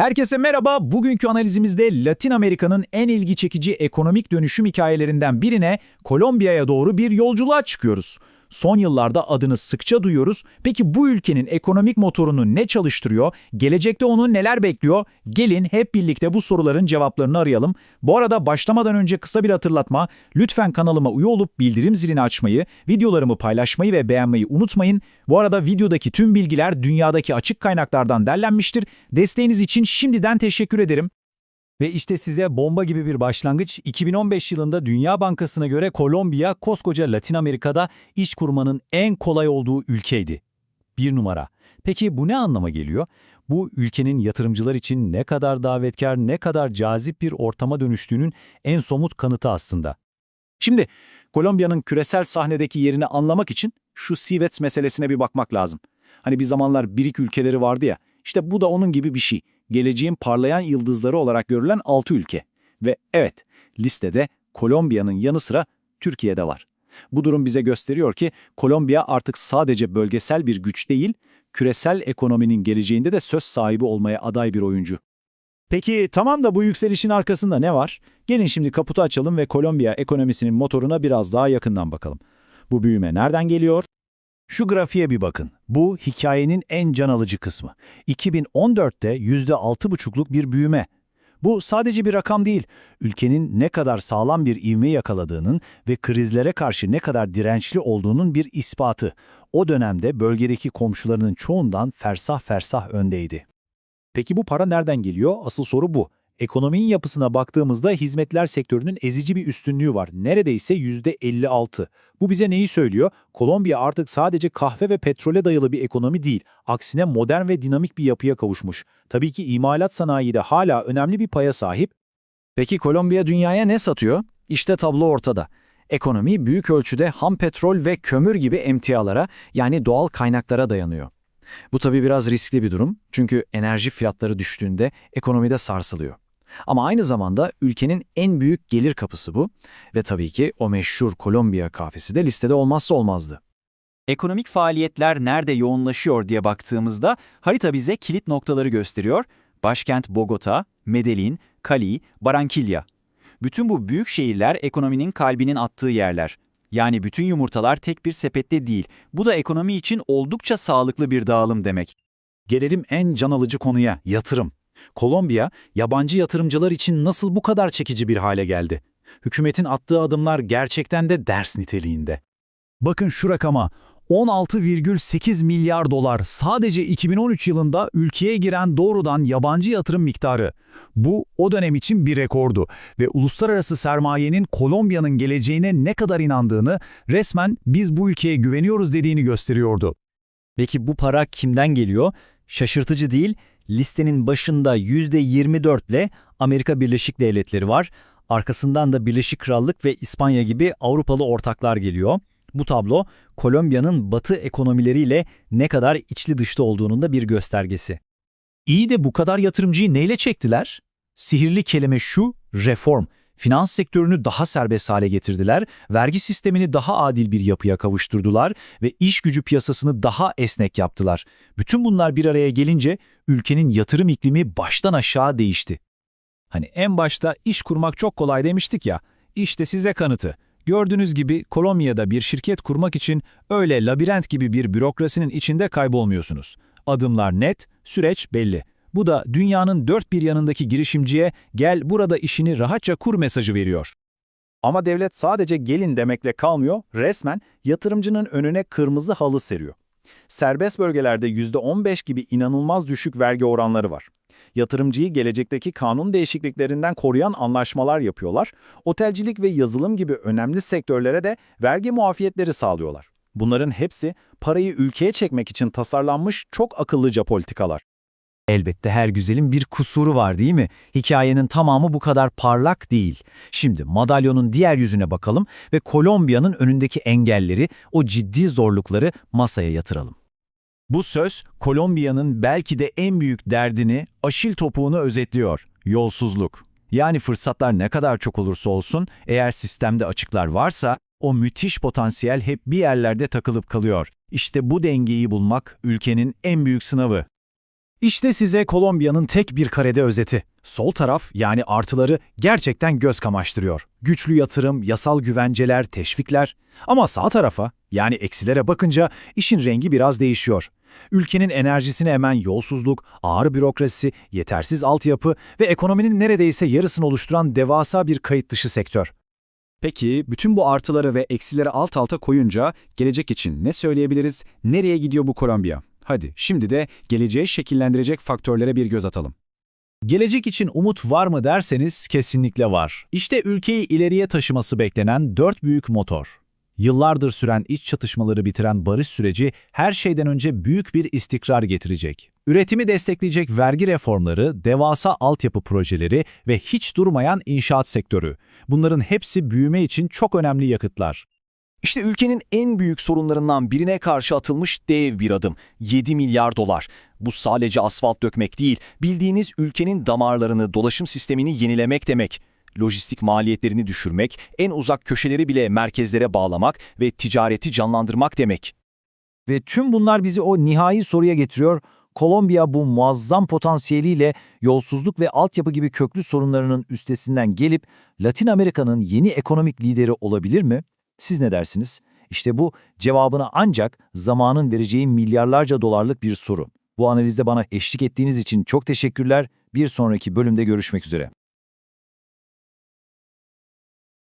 Herkese merhaba. Bugünkü analizimizde Latin Amerika'nın en ilgi çekici ekonomik dönüşüm hikayelerinden birine Kolombiya'ya doğru bir yolculuğa çıkıyoruz. Son yıllarda adını sıkça duyuyoruz. Peki bu ülkenin ekonomik motorunu ne çalıştırıyor? Gelecekte onu neler bekliyor? Gelin hep birlikte bu soruların cevaplarını arayalım. Bu arada başlamadan önce kısa bir hatırlatma. Lütfen kanalıma üye olup bildirim zilini açmayı, videolarımı paylaşmayı ve beğenmeyi unutmayın. Bu arada videodaki tüm bilgiler dünyadaki açık kaynaklardan derlenmiştir. Desteğiniz için şimdiden teşekkür ederim. Ve işte size bomba gibi bir başlangıç. 2015 yılında Dünya Bankası'na göre Kolombiya, koskoca Latin Amerika'da iş kurmanın en kolay olduğu ülkeydi. Bir numara. Peki bu ne anlama geliyor? Bu ülkenin yatırımcılar için ne kadar davetkar, ne kadar cazip bir ortama dönüştüğünün en somut kanıtı aslında. Şimdi Kolombiya'nın küresel sahnedeki yerini anlamak için şu CVETS meselesine bir bakmak lazım. Hani bir zamanlar birik ülkeleri vardı ya, işte bu da onun gibi bir şey geleceğin parlayan yıldızları olarak görülen 6 ülke. Ve evet, listede Kolombiya'nın yanı sıra Türkiye'de var. Bu durum bize gösteriyor ki Kolombiya artık sadece bölgesel bir güç değil, küresel ekonominin geleceğinde de söz sahibi olmaya aday bir oyuncu. Peki tamam da bu yükselişin arkasında ne var? Gelin şimdi kaputu açalım ve Kolombiya ekonomisinin motoruna biraz daha yakından bakalım. Bu büyüme nereden geliyor? Şu grafiğe bir bakın. Bu hikayenin en can alıcı kısmı. 2014'te %6,5'luk bir büyüme. Bu sadece bir rakam değil, ülkenin ne kadar sağlam bir ivme yakaladığının ve krizlere karşı ne kadar dirençli olduğunun bir ispatı. O dönemde bölgedeki komşularının çoğundan fersah fersah öndeydi. Peki bu para nereden geliyor? Asıl soru bu. Ekonominin yapısına baktığımızda hizmetler sektörünün ezici bir üstünlüğü var. Neredeyse %56. Bu bize neyi söylüyor? Kolombiya artık sadece kahve ve petrole dayalı bir ekonomi değil. Aksine modern ve dinamik bir yapıya kavuşmuş. Tabii ki imalat sanayide hala önemli bir paya sahip. Peki Kolombiya dünyaya ne satıyor? İşte tablo ortada. Ekonomi büyük ölçüde ham petrol ve kömür gibi emtialara yani doğal kaynaklara dayanıyor. Bu tabii biraz riskli bir durum çünkü enerji fiyatları düştüğünde ekonomide sarsılıyor. Ama aynı zamanda ülkenin en büyük gelir kapısı bu ve tabii ki o meşhur Kolombiya kahvesi de listede olmazsa olmazdı. Ekonomik faaliyetler nerede yoğunlaşıyor diye baktığımızda harita bize kilit noktaları gösteriyor. Başkent Bogota, Medellin, Cali, Barranquilla. Bütün bu büyük şehirler ekonominin kalbinin attığı yerler. Yani bütün yumurtalar tek bir sepette değil. Bu da ekonomi için oldukça sağlıklı bir dağılım demek. Gelelim en can alıcı konuya, yatırım. Kolombiya, yabancı yatırımcılar için nasıl bu kadar çekici bir hale geldi? Hükümetin attığı adımlar gerçekten de ders niteliğinde. Bakın şu rakama, 16,8 milyar dolar sadece 2013 yılında ülkeye giren doğrudan yabancı yatırım miktarı. Bu o dönem için bir rekordu ve uluslararası sermayenin Kolombiya'nın geleceğine ne kadar inandığını resmen biz bu ülkeye güveniyoruz dediğini gösteriyordu. Peki bu para kimden geliyor? Şaşırtıcı değil, listenin başında %24 ile Amerika Birleşik Devletleri var. Arkasından da Birleşik Krallık ve İspanya gibi Avrupalı ortaklar geliyor. Bu tablo Kolombiya'nın batı ekonomileriyle ne kadar içli dışlı olduğunun da bir göstergesi. İyi de bu kadar yatırımcıyı neyle çektiler? Sihirli kelime şu, reform. Finans sektörünü daha serbest hale getirdiler, vergi sistemini daha adil bir yapıya kavuşturdular ve iş gücü piyasasını daha esnek yaptılar. Bütün bunlar bir araya gelince ülkenin yatırım iklimi baştan aşağı değişti. Hani en başta iş kurmak çok kolay demiştik ya, işte size kanıtı. Gördüğünüz gibi Kolombiya'da bir şirket kurmak için öyle labirent gibi bir bürokrasinin içinde kaybolmuyorsunuz. Adımlar net, süreç belli. Bu da dünyanın dört bir yanındaki girişimciye gel burada işini rahatça kur mesajı veriyor. Ama devlet sadece gelin demekle kalmıyor, resmen yatırımcının önüne kırmızı halı seriyor. Serbest bölgelerde %15 gibi inanılmaz düşük vergi oranları var. Yatırımcıyı gelecekteki kanun değişikliklerinden koruyan anlaşmalar yapıyorlar. Otelcilik ve yazılım gibi önemli sektörlere de vergi muafiyetleri sağlıyorlar. Bunların hepsi parayı ülkeye çekmek için tasarlanmış çok akıllıca politikalar. Elbette her güzelin bir kusuru var değil mi? Hikayenin tamamı bu kadar parlak değil. Şimdi madalyonun diğer yüzüne bakalım ve Kolombiya'nın önündeki engelleri, o ciddi zorlukları masaya yatıralım. Bu söz Kolombiya'nın belki de en büyük derdini, aşil topuğunu özetliyor. Yolsuzluk. Yani fırsatlar ne kadar çok olursa olsun, eğer sistemde açıklar varsa, o müthiş potansiyel hep bir yerlerde takılıp kalıyor. İşte bu dengeyi bulmak ülkenin en büyük sınavı. İşte size Kolombiya'nın tek bir karede özeti. Sol taraf yani artıları gerçekten göz kamaştırıyor. Güçlü yatırım, yasal güvenceler, teşvikler. Ama sağ tarafa yani eksilere bakınca işin rengi biraz değişiyor. Ülkenin enerjisini emen yolsuzluk, ağır bürokrasi, yetersiz altyapı ve ekonominin neredeyse yarısını oluşturan devasa bir kayıt dışı sektör. Peki bütün bu artıları ve eksileri alt alta koyunca gelecek için ne söyleyebiliriz? Nereye gidiyor bu Kolombiya? Hadi şimdi de geleceği şekillendirecek faktörlere bir göz atalım. Gelecek için umut var mı derseniz kesinlikle var. İşte ülkeyi ileriye taşıması beklenen dört büyük motor. Yıllardır süren iç çatışmaları bitiren barış süreci her şeyden önce büyük bir istikrar getirecek. Üretimi destekleyecek vergi reformları, devasa altyapı projeleri ve hiç durmayan inşaat sektörü. Bunların hepsi büyüme için çok önemli yakıtlar. İşte ülkenin en büyük sorunlarından birine karşı atılmış dev bir adım. 7 milyar dolar. Bu sadece asfalt dökmek değil, bildiğiniz ülkenin damarlarını, dolaşım sistemini yenilemek demek. Lojistik maliyetlerini düşürmek, en uzak köşeleri bile merkezlere bağlamak ve ticareti canlandırmak demek. Ve tüm bunlar bizi o nihai soruya getiriyor. Kolombiya bu muazzam potansiyeliyle yolsuzluk ve altyapı gibi köklü sorunlarının üstesinden gelip Latin Amerika'nın yeni ekonomik lideri olabilir mi? Siz ne dersiniz? İşte bu cevabına ancak zamanın vereceği milyarlarca dolarlık bir soru. Bu analizde bana eşlik ettiğiniz için çok teşekkürler. Bir sonraki bölümde görüşmek üzere.